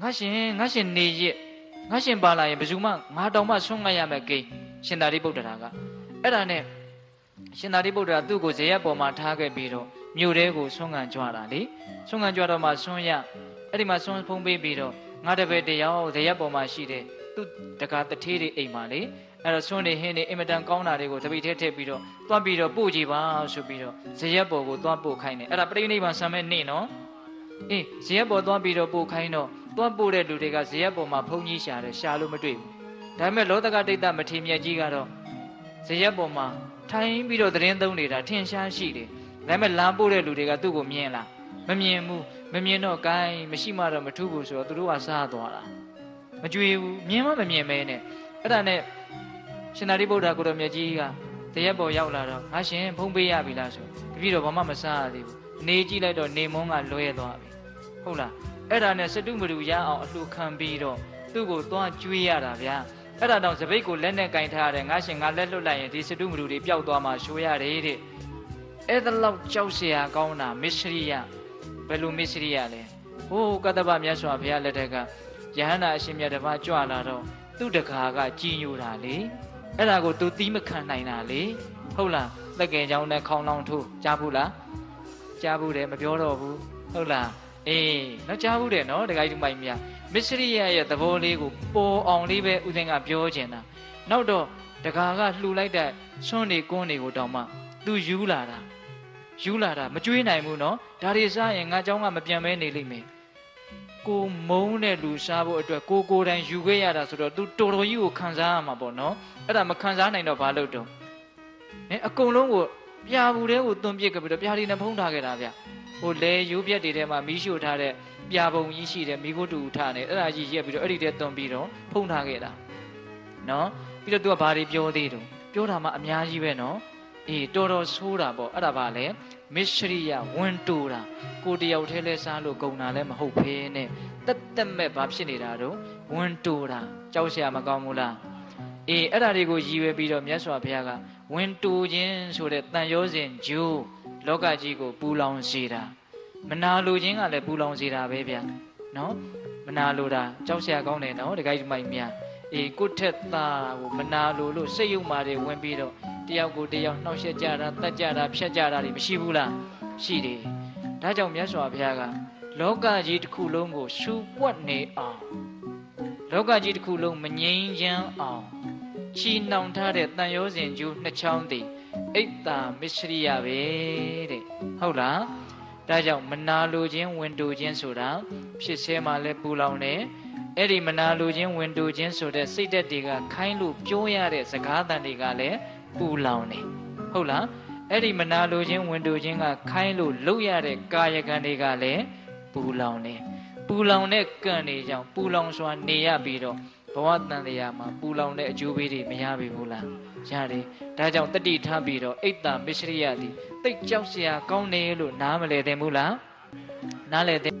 ငါရှင်ငါရှင်နေရစ်ငါရှင်ပါလာရင်ဘယ်သူမှငါတောင်မှဆွန့်ငတ်ရမယ်ကိန်းရှင်သာရိပုတ္တရာကအဲ့ဒါနဲ့ရှင်သာရိပုတ္တရာသူ့ကိုဇေယျပေါ်မှာထားခဲ့ပြီးတော့မြို့တဲကိုဆွန့်ငံကြွတာလေဆွန့်ငံကြွတော့မှဆွန့်ရအဲ့ဒီမှာဆွန့်ဖုံးပေးပြီးတော့ငါတပည့်တရားဇေယျပေါ်မှာရှိတယ်သူတကာတထေးတွေအိမ်မှာလေအဲ့တော့ဆွန့်နေဟင်းနေအင်မတန်ကောင်းတာတွေကိုတပိထဲထည့်ပြီးတော့တွားပြီးတော့ပို့ကြည့်ပါဆိုပြီးတော့ဇေယျပေါ်ကိုတွားပို့ခိုင်းတယ်အဲ့ဒါပြိဋိနိဗ္ဗာန်ဆံမဲ့နေ့နော်အေးဇရက်ပေါ်သွားပြီးတော့ပို့ခိုင်းတော့ သွားပို့တဲ့လူတွေကဇရက်ပေါ်မှာဖုန်ကြီးရှာတယ်ရှာလို့မတွေ့ဘူးဒါပေမဲ့လောတကဒိဋ္ဌမထေမြတ်ကြီးကတော့ဇရက်ပေါ်မှာထိုင်ပြီးတော့သတင်းသုံးနေတာထင်ရှားရှိတယ်ဒါပေမဲ့လမ်းပို့တဲ့လူတွေကသူ့ကိုမြင်လားမမြင်ဘူးမမြင်တော့ဂိုင်းမရှိမှတော့မထူးဘူးဆိုတော့သူတို့ကစားသွားတာမကြွေဘူးမြင်မှမမြင်မဲနဲ့အဲ့ဒါနဲ့ရှင်သာရိပုတ္တရာကိုတော်မြတ်ကြီးကဇရက်ပေါ်ရောက်လာတော့ငါရှင်ဖုံးပေးရပြီလားဆိုတပည့်တော်ဘာမှမစားရသေးဘူးနေကြည့်လိုက်တော့နေမုန်းကလွဲသွားပြီဟုတ်လား အဲ့ဒါနဲ့စတုမတူရအောင်အလှခံပြီးတော့သူ့ကိုသွားကျွေးရတာဗျာအဲ့ဒါတော့စပိတ်ကိုလက်နဲ့ကင်ထားရတယ်ငါရှင်ငါလက်လွတ်လိုက်ရင်ဒီစတုမတူတွေပျောက်သွားမှရှိုးရတယ်တဲ့အဲ့ဒါလောက်ကြောက်เสียကောင်းတာမစ္စရိယဘယ်လိုမစ္စရိယလဲဟိုးကတ္တဗမြတ်စွာဘုရားလက်ထက်ကယဟန္တာအရှင်မြတ်တစ်ပါးကြွလာတော့သူ့တကာကကြီးညိုတာလေအဲ့ဒါကိုသူသီးမခံနိုင်တာလေဟုတ်လားသက်ကင်เจ้าနဲ့ခေါင်းလောင်းထိုးကြားဘူးလားကြားဘူးတယ်မပြောတော့ဘူးဟုတ်လား အေးတော့ကြားဘူးတယ်နော်တခါကြီးမိုင်မြမစ္စရိယရဲ့သဘောလေးကိုပေါ်အောင်လေးပဲဥစဉ်ကပြောချင်တာနောက်တော့တခါကလှူလိုက်တဲ့ဆွန်းနေကွန်းတွေကိုတောင်မှသူယူလာတာယူလာတာမကြွေးနိုင်ဘူးနော်ဒါတွေစားရင်ငါเจ้าကမပြန်မဲနေလိမ့်မယ်ကိုမုန်းတဲ့လူစားဖို့အတွက်ကိုကိုယ်တိုင်ယူခဲ့ရတာဆိုတော့ तू တော်တော်ကြီးကိုခံစားရမှာပေါ့နော်အဲ့ဒါမခံစားနိုင်တော့ဘာလုပ်တော့ဟင်အကုန်လုံးကိုပြာဘူးတဲ့ကိုသွန်ပြစ်ခဲ့ပြီးတော့ပြာဒီနဲ့ဖုံးထားခဲ့တာဗျ ဟိုလေရိုးပြက်တွေထဲမှာမီးရှို့ထားတဲ့ပြာပုံကြီးရှိတယ်မီးခိုးတူထားတယ်အဲ့ဒါကြီးရက်ပြီးတော့အဲ့ဒီတည်းသွန်ပြီးတော့ဖုံထားခဲ့တာနော်ပြီးတော့သူကဘာတွေပြောသေးတုံးပြောတာမှအများကြီးပဲနော်အေးတော်တော်ဆိုးတာပေါ့အဲ့ဒါပါလေမစ္စရိယဝန်တူတာကိုတယောက်တည်းလဲစားလို့ဂုံတာလည်းမဟုတ်ဖ ೇನೆ တက်တက်မဲ့ဘာဖြစ်နေတာတော့ဝန်တူတာကြောက်ရရမကောင်းဘူးလားအေးအဲ့ဒါတွေကိုရည်ရွယ်ပြီးတော့မြတ်စွာဘုရားကဝန်တူခြင်းဆိုတဲ့တန်ရောစဉ်ဂျိုးလောကကြီးကိုပူလောင်စေတာ မနာလိုခြင်းကလည်းပူလောင်စေတာပဲဗျာနော်မနာလိုတာကြောက်စရာကောင်းတယ်နော်တခိုင်းမိုက်မြအေးကိုထက်သားကိုမနာလိုလို့စိတ်ယုံမာတွေဝင်ပြီးတော့တယောက်ကိုတယောက်နှောက်ယှက်ကြတာတတ်ကြတာဖြတ်ကြတာတွေမရှိဘူးလားရှိတယ်ဒါကြောင့်မြတ်စွာဘုရားကလောကကြီးတစ်ခုလုံးကိုရှူပွက်နေအောင်လောကကြီးတစ်ခုလုံးမငြိမ်းချမ်းအောင်ချီနှောင်ထားတဲ့တန်ရောစဉ်ကျူးနှစ်ချောင်းတည်အိတ်တာမစ္စရိယပဲတဲ့ဟုတ်လား ဒါကြောင့်မနာလိုခြင်းဝင်တူခြင်းဆိုတာဖြစ်ဆဲမှာလဲပူလောင်တယ်အဲ့ဒီမနာလိုခြင်းဝင်တူခြင်းဆိုတဲ့စိတ်သက်တွေကခိုင်းလို့ပြောရတဲ့စကားသံတွေကလည်းပူလောင်တယ်ဟုတ်လားအဲ့ဒီမနာလိုခြင်းဝင်တူခြင်းကခိုင်းလို့လုပ်ရတဲ့ကာယကံတွေကလည်းပူလောင်တယ်ပူလောင်တဲ့ကံတွေကြောင့်ပူလောင်စွာနေရပြီးတော့ ဘဝတန်တရားမှာပူလောင်တဲ့အကျိုးပေးတွေမရပြီဘူးလားရတယ်ဒါကြောင့်တတိထားပြီးတော့အိတ်တာမစ္စရိယသည်တိတ်ကြောက်စရာကောင်းတယ်လို့နားမလဲသင်ဘူးလားနားလဲသင်